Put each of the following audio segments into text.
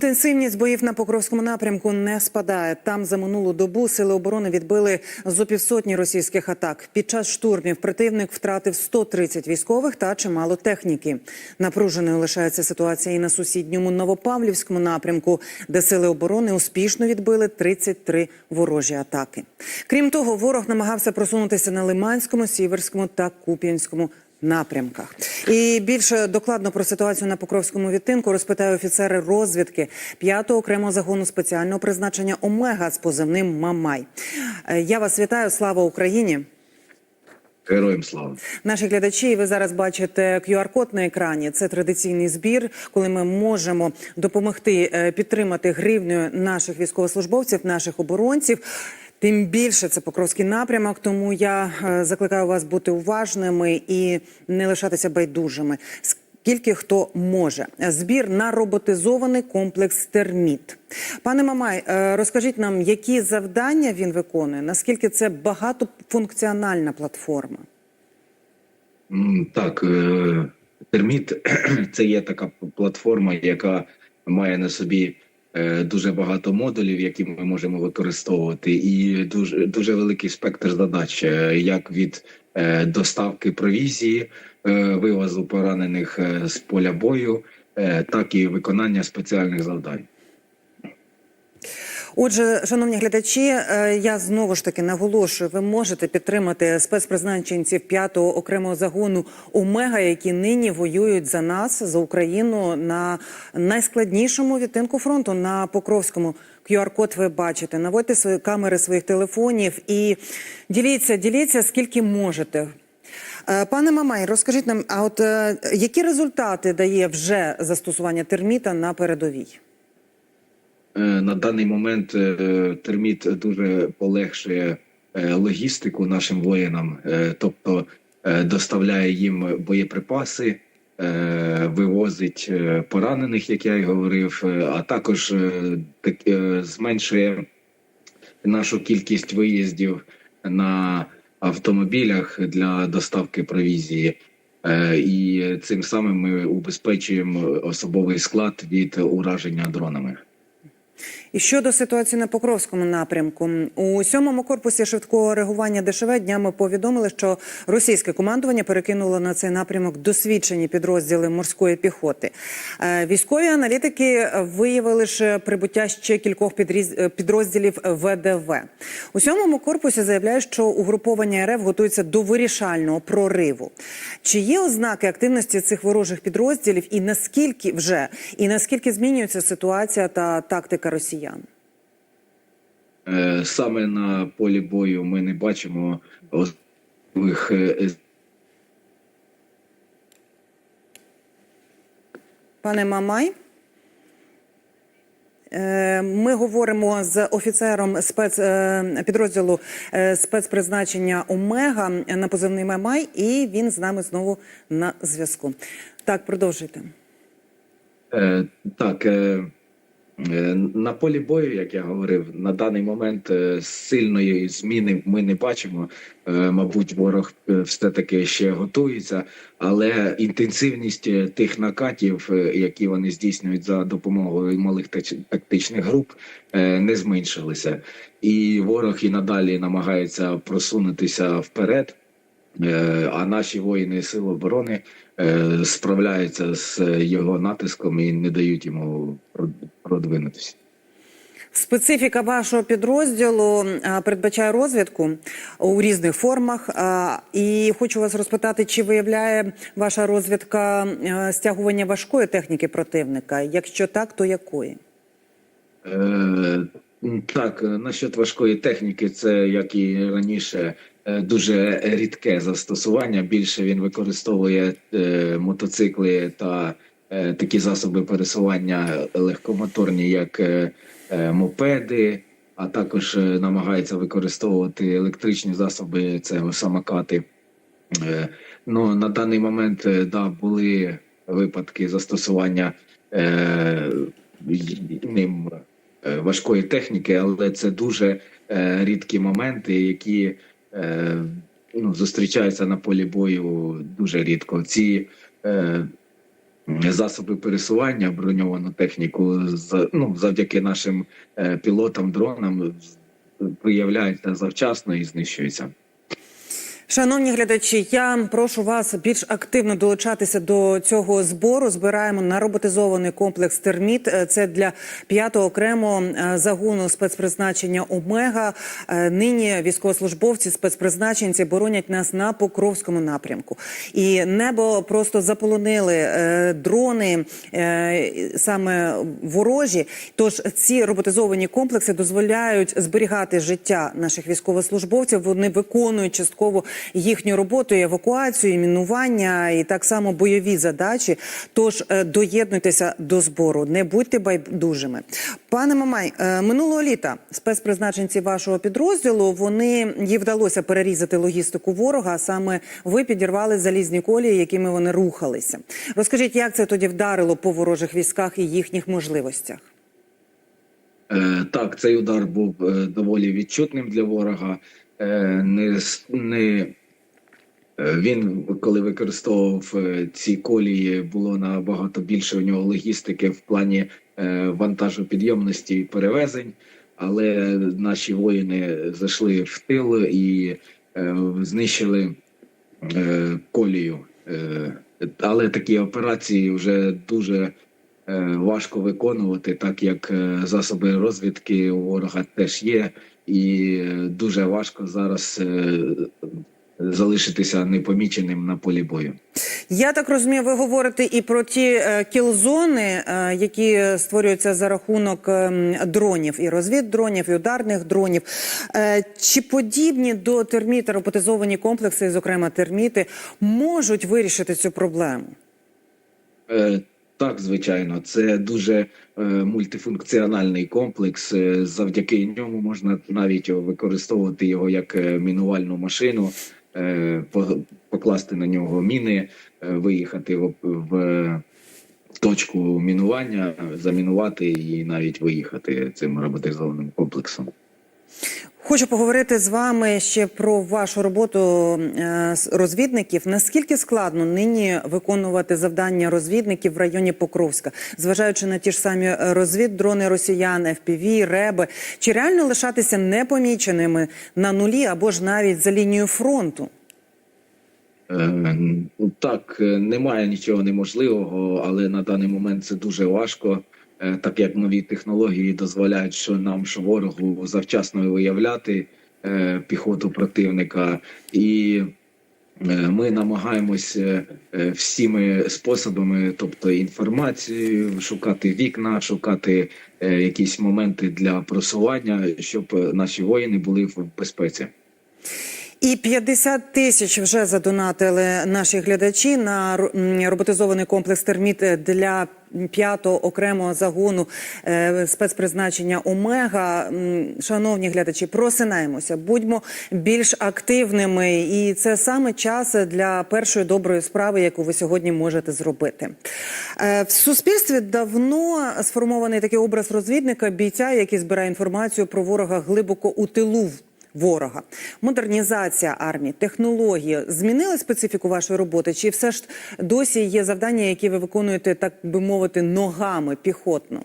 Інтенсивність боїв на Покровському напрямку не спадає. Там за минулу добу сили оборони відбили зо півсотні російських атак. Під час штурмів противник втратив 130 військових та чимало техніки. Напруженою лишається ситуація і на сусідньому Новопавлівському напрямку, де сили оборони успішно відбили 33 ворожі атаки. Крім того, ворог намагався просунутися на Лиманському, Сіверському та Куп'янському напрямках. І більше докладно про ситуацію на Покровському відтинку розпитаю офіцери розвідки 5-го окремого загону спеціального призначення Омега з позивним Мамай. Е, Я вас вітаю. Слава Україні! Героям слава. Наші глядачі, ви зараз бачите QR-код на екрані. Це традиційний збір, коли ми можемо допомогти е, підтримати гривнею наших військовослужбовців, наших оборонців. Тим більше це Покровський напрямок, тому я е, закликаю вас бути уважними і не лишатися байдужими. Скільки хто може збір на роботизований комплекс терміт. Пане Мамай, е, розкажіть нам, які завдання він виконує, наскільки це багатофункціональна платформа? Так, е, терміт це є така платформа, яка має на собі дуже багато модулів, які ми можемо використовувати, і дуже дуже великий спектр задач, е, як від е, доставки провізії, е, вивозу поранених е, з поля бою, е, так і виконання спеціальних завдань. Отже, шановні глядачі, е, я знову ж таки наголошую, ви можете підтримати спецпризначенців 5-го окремого загону Омега, які нині воюють за нас за Україну на найскладнішому відтинку фронту на Покровському. QR-код ви бачите. Наводьте свої камери своїх телефонів і діліться, діліться скільки можете. Е, Пане Мамай, розкажіть нам, а от е, які результати дає вже застосування терміта на передовій? Е, На даний момент е, терміт дуже полегшує е, логістику нашим воїнам, тобто доставляє їм боєприпаси, вивозить поранених, як я й говорив, а також так- зменшує нашу кількість виїздів на автомобілях для доставки провізії. І цим самим ми убезпечуємо особовий склад від ураження дронами. І щодо ситуації на Покровському напрямку, у сьомому корпусі швидкого реагування ДШВ днями повідомили, що російське командування перекинуло на цей напрямок досвідчені підрозділи морської піхоти. Е, Військові аналітики виявили ж прибуття ще кількох підрозділів ВДВ. У сьомому корпусі заявляють, що угруповання РФ готується до вирішального прориву. Чи є ознаки активності цих ворожих підрозділів, і наскільки вже і наскільки змінюється ситуація та тактика росіян? Е, Саме на полі бою ми не бачимо особливих е, Пане Мамай, е, ми говоримо з офіцером спец, підрозділу е, спецпризначення Омега на позивний Мамай, і він з нами знову на зв'язку. Так, продовжуйте. Е, Так, е, на полі бою, як я говорив, на даний момент е, сильної зміни ми не бачимо. Е, Мабуть, ворог е, все-таки ще готується, але інтенсивність е, тих накатів, е, які вони здійснюють за допомогою малих тактичних груп, е, не зменшилися. І ворог і надалі намагається просунутися вперед. Е, А наші воїни Сил оборони е, справляються з його натиском і не дають йому продвинутися. Специфіка вашого підрозділу передбачає розвідку у різних формах. І хочу вас розпитати, чи виявляє ваша розвідка стягування важкої техніки противника? Якщо так, то якої? Е, Так, насчет важкої техніки, це як і раніше, е, дуже рідке застосування. Більше він використовує е, мотоцикли та е, такі засоби пересування легкомоторні, як е, е, мопеди, а також е, намагається використовувати електричні засоби, це самокати. Е, Ну на даний момент е, да були випадки застосування е, ним е, важкої техніки, але це дуже е, рідкі моменти, які е, ну, зустрічаються на полі бою дуже рідко. Ці е, засоби пересування, броньовану техніку ну, завдяки нашим е, пілотам, дронам виявляються завчасно і знищується. Шановні глядачі, я прошу вас більш активно долучатися до цього збору. Збираємо на роботизований комплекс терміт. Е, Це для п'ятого окремо е, загону спецпризначення Омега. Е, Нині військовослужбовці спецпризначенці боронять нас на Покровському напрямку. І небо просто заполонили дрони саме ворожі. Тож ці роботизовані комплекси дозволяють зберігати життя наших військовослужбовців. Вони виконують частково їхню роботу, евакуацію, мінування, і так само бойові задачі. Тож е, доєднуйтеся до збору, не будьте байдужими. Пане Мамай, е, минулого літа спецпризначенці вашого підрозділу вони їй вдалося перерізати логістику ворога. а Саме ви підірвали залізні колії, якими вони рухалися. Розкажіть, як це тоді вдарило по ворожих військах і їхніх можливостях? Е, Так, цей удар був доволі відчутним для ворога. Е, Не, не е, він, коли використовував е, ці колії, було набагато більше у нього логістики в плані е, вантажопідйомності і перевезень. Але наші воїни зайшли в тил і знищили колію. Але такі операції вже дуже важко виконувати, так як е, засоби розвідки у ворога теж є, і е, дуже важко зараз е, залишитися непоміченим на полі бою. Я так розумію, ви говорите і про ті е, кілзони, е, які створюються за рахунок ем, дронів, і розвіддронів, і ударних дронів. Е, Чи подібні до терміта роботизовані комплекси, зокрема терміти, можуть вирішити цю проблему? Так, звичайно, це дуже е, мультифункціональний комплекс. Е, Завдяки ньому можна навіть використовувати його як е, мінувальну машину, покласти на нього міни, виїхати в точку мінування, замінувати і навіть виїхати цим роботизованим комплексом. Хочу поговорити з вами ще про вашу роботу е, розвідників. Наскільки складно нині виконувати завдання розвідників в районі Покровська, зважаючи на ті ж самі е, розвіддрони росіян, FPV, реби, чи реально лишатися непоміченими на нулі або ж навіть за лінією фронту? Е, Так, е, немає нічого неможливого, але на даний момент це дуже важко, так як нові технології дозволяють, що нам, що ворогу завчасно виявляти е, піхоту противника, і е, ми намагаємося е, всіми способами, тобто інформацією, шукати вікна, шукати е, якісь моменти для просування, щоб е, наші воїни були в безпеці. І 50 тисяч вже задонатили наші глядачі на ро- роботизований комплекс терміт для п'ятого окремого загону е, спецпризначення Омега. Шановні глядачі, просинаємося, будьмо більш активними, і це саме час для першої доброї справи, яку ви сьогодні можете зробити. Е, В суспільстві давно сформований такий образ розвідника, бійця, який збирає інформацію про ворога глибоко у тилу ворога. Модернізація армії, технології змінили специфіку вашої роботи? Чи все ж досі є завдання, які ви виконуєте, так би мовити, ногами піхотно?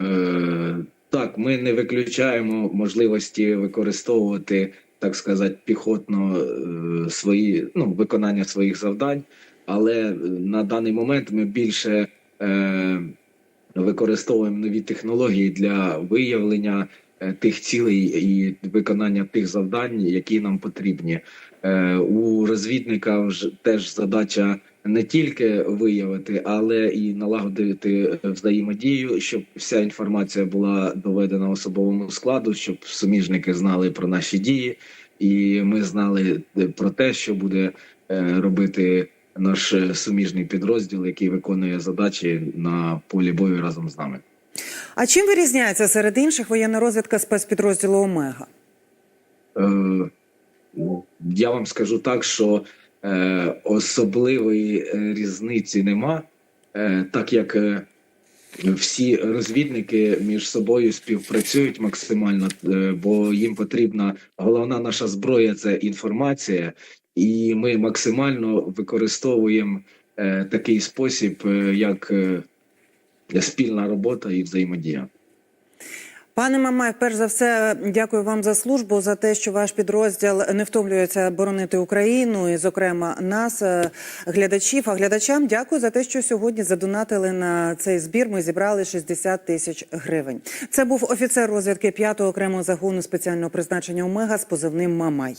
Е, Так, ми не виключаємо можливості використовувати, так сказати, піхотно е, свої ну, виконання своїх завдань, але е, на даний момент ми більше е, використовуємо нові технології для виявлення тих цілей і виконання тих завдань, які нам потрібні. Е, У розвідника теж задача не тільки виявити, але і налагодити взаємодію, щоб вся інформація була доведена особовому складу, щоб суміжники знали про наші дії, і ми знали е, про те, що буде е, робити наш е, суміжний підрозділ, який виконує задачі на полі бою разом з нами. А чим вирізняється серед інших воєнна розвідка спецпідрозділу Омега? Е, ну, я вам скажу так, що е, особливої е, різниці нема, е, так як е, всі розвідники між собою співпрацюють максимально, е, бо їм потрібна головна наша зброя це інформація, і ми максимально використовуємо е, такий спосіб, е, як е, спільна робота і взаємодія. Пане Мамай, перш за все, дякую вам за службу, за те, що ваш підрозділ не втомлюється боронити Україну, і, зокрема, нас, е, глядачів. А глядачам дякую за те, що сьогодні задонатили на цей збір. Ми зібрали 60 тисяч гривень. Це був офіцер розвідки 5-го окремого загону спеціального призначення Омега з позивним Мамай.